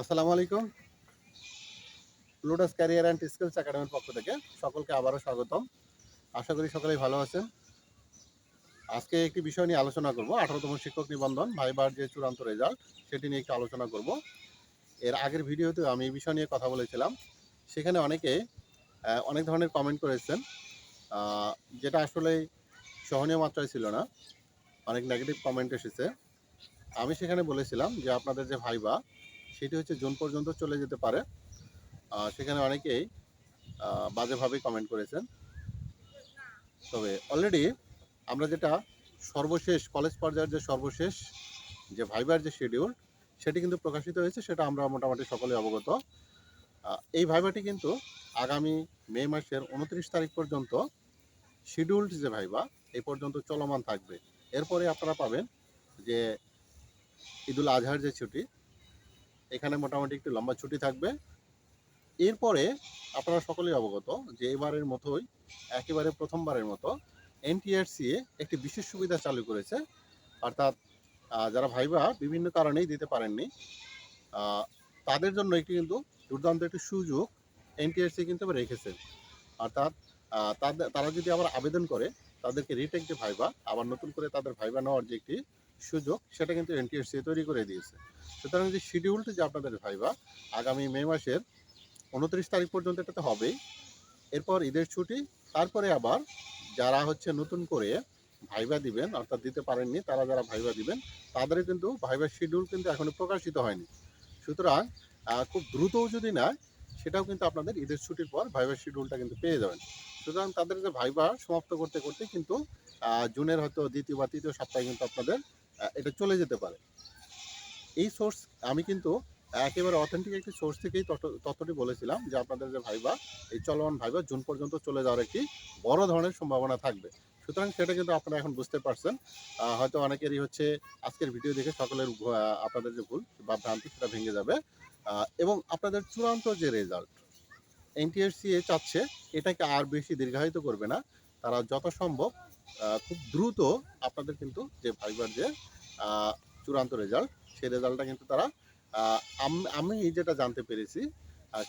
আসসালামু আলাইকুম। Lotus career and skills একাডেমির পক্ষ থেকে সকলকে আবারও স্বাগতম। আশা করি সকলেই ভালো আছেন। আজকে একটি বিষয় নিয়ে আলোচনা করব, আঠারোতম শিক্ষক নিবন্ধন, ভাইবার যে চূড়ান্ত রেজাল্ট সেটি নিয়ে একটু আলোচনা করব। এর আগের ভিডিওতে আমি এই বিষয় নিয়ে কথা বলেছিলাম। সেখানে অনেকে অনেক ধরনের কমেন্ট করেছেন। যেটা আসলে সহনীয় মাত্রায় ছিল না। অনেক নেগেটিভ কমেন্ট এসেছে। আমি সেখানে বলেছিলাম যে আপনাদের যে ভাইবা সেটি হচ্ছে জুন পর্যন্ত চলে যেতে পারে। সেখানে অনেকেই আহ, বাজেভাবে কমেন্ট করেছেন। তবে অলরেডি আমরা যেটা সর্বশেষ কলেজ পর্যায়ের যে সর্বশেষ যে ভাইবার যে শিডিউল সেটি কিন্তু প্রকাশিত হয়েছে সেটা আমরা মোটামুটি সকলে অবগত। এই ভাইবাটি কিন্তু আগামী মে মাসের উনত্রিশ তারিখ পর্যন্ত শিডিউলড যে ভাইবা এই পর্যন্ত চলমান থাকবে। এরপরে আপনারা পাবেন যে ঈদুল আজহার যে ছুটি এখানে মোটামুটি একটু লম্বা ছুটি থাকবে। এরপরে আপনারা সকলেই অবগত যে এবারের মতোই, একেবারে প্রথমবারের মতো এনটিআরসিএ একটি বিশেষ সুবিধা চালু করেছে। অর্থাৎ যারা ভাইবা বিভিন্ন কারণেই দিতে পারেননি তাদের জন্য একটি কিন্তু দুর্দান্ত একটি সুযোগ এনটিআরসি কিন্তু রেখেছে। অর্থাৎ তাদের, তারা যদি আবার আবেদন করে, তাদেরকে রিটেক যে ভাইবা, আবার নতুন করে তাদের ভাইবা নেওয়ার যে একটি সুযোগ, সেটা কিন্তু এনটিআরসি তৈরি করে দিয়েছে। সুতরাং যে শিডিউলড যে আপনাদের ভাইবা, আগামী মে মাসের উনত্রিশ তারিখ পর্যন্ত এটাতে হবেই। এরপর ঈদের ছুটি, তারপরে আবার যারা হচ্ছে নতুন করে ভাইবা দিবেন, অর্থাৎ দিতে পারেননি, তারা যারা ভাইবা দিবেন তাদের কিন্তু ভাইবার শিডিউল কিন্তু এখনও প্রকাশিত হয়নি। সুতরাং খুব দ্রুতও যদি না সেটাও কিন্তু আপনাদের ঈদের ছুটির পর ভাইবার শিডিউলটা কিন্তু পেয়ে যাবেন। সুতরাং তাদের যে ভাইবা সমাপ্ত করতে করতে কিন্তু জুনের হয়তো দ্বিতীয় বা তৃতীয় সপ্তাহে কিন্তু আপনাদের এটা চলে যেতে পারে। এই সোর্স আমি কিন্তু একেবারে অথেন্টিক একটি সোর্স থেকেই তথ্যটি বলেছিলাম যে আপনাদের যে ভাইবা এই চলমান ভাইবা জুন পর্যন্ত চলে যাওয়ার একটি বড় ধরনের সম্ভাবনা থাকবে। সুতরাং সেটা কিন্তু আপনারা এখন বুঝতে পারছেন। হয়তো অনেকেরই হচ্ছে আজকের ভিডিও দেখে সকলের আপনাদের যে ভুল বা ভ্রান্তি সেটা ভেঙে যাবে। এবং আপনাদের চূড়ান্ত যে রেজাল্ট এনটিএসসিএ চাচ্ছে, এটাকে আর বেশি দীর্ঘায়িত করবে না। তারা যত সম্ভব খুব দ্রুত আপনাদের কিন্তু যে ভাইবার যে চূড়ান্ত রেজাল্ট সেই রেজাল্টটা কিন্তু তারা আমি যেটা জানতে পেরেছি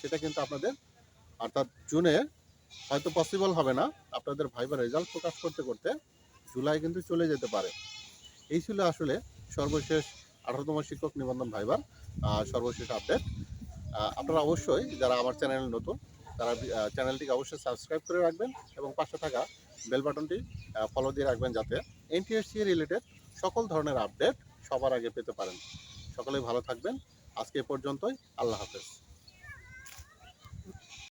সেটা কিন্তু আপনাদের, অর্থাৎ জুনে হয়তো পসিবল হবে না আপনাদের ভাইবার রেজাল্ট প্রকাশ করতে করতে, জুলাই কিন্তু চলে যেতে পারে। এই ছিল আসলে সর্বশেষ আঠারোতম শিক্ষক নিবন্ধন ভাইবার সর্বশেষ আপডেট আপনারা অবশ্যই যারা আমার চ্যানেল নতুন, তারা চ্যানেলটিকে অবশ্যই সাবস্ক্রাইব করে রাখবেন এবং পাশে থাকা বেল বাটনটি ফলো দিয়ে রাখবেন যাতে এনটিএসসি রিলেটেড সকল ধরনের আপডেট সবার আগে পেতে পারেন। সকলেই ভালো থাকবেন। আজকে পর্যন্তই। আল্লাহ হাফেজ।